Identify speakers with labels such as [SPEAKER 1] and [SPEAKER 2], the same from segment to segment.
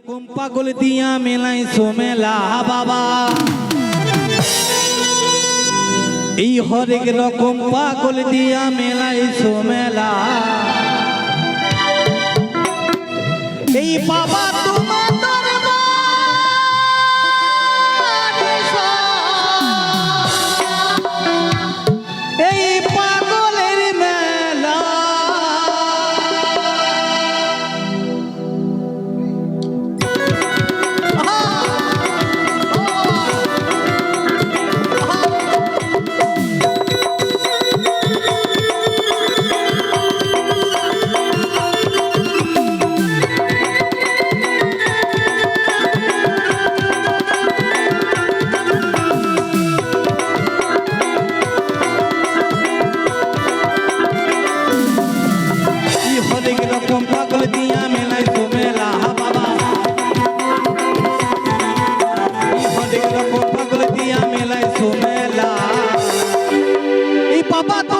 [SPEAKER 1] রকম পাগল দিয়া মেলাই সোমেলা বাবা। এই হরেক রকম পাগল দিয়া মেলাই সোমেলা এই বাবা Sábado.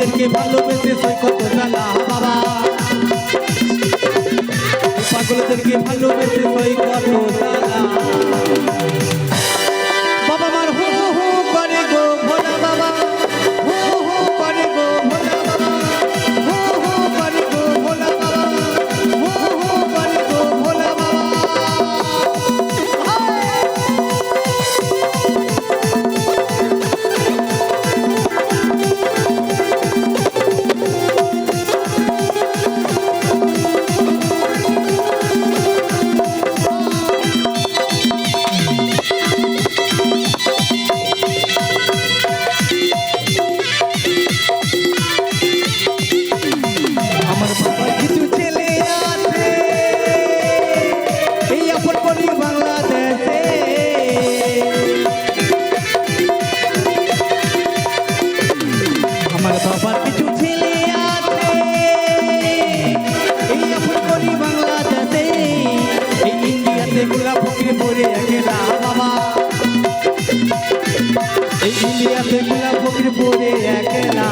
[SPEAKER 1] যাদেরকে ভালোবেসে সৈকত জ্বালা বাবা পাগলদেরকে ভালোবেসে সৈকত জ্বালা ইলিয়া দেখলাম ফকিরপুরে একলা।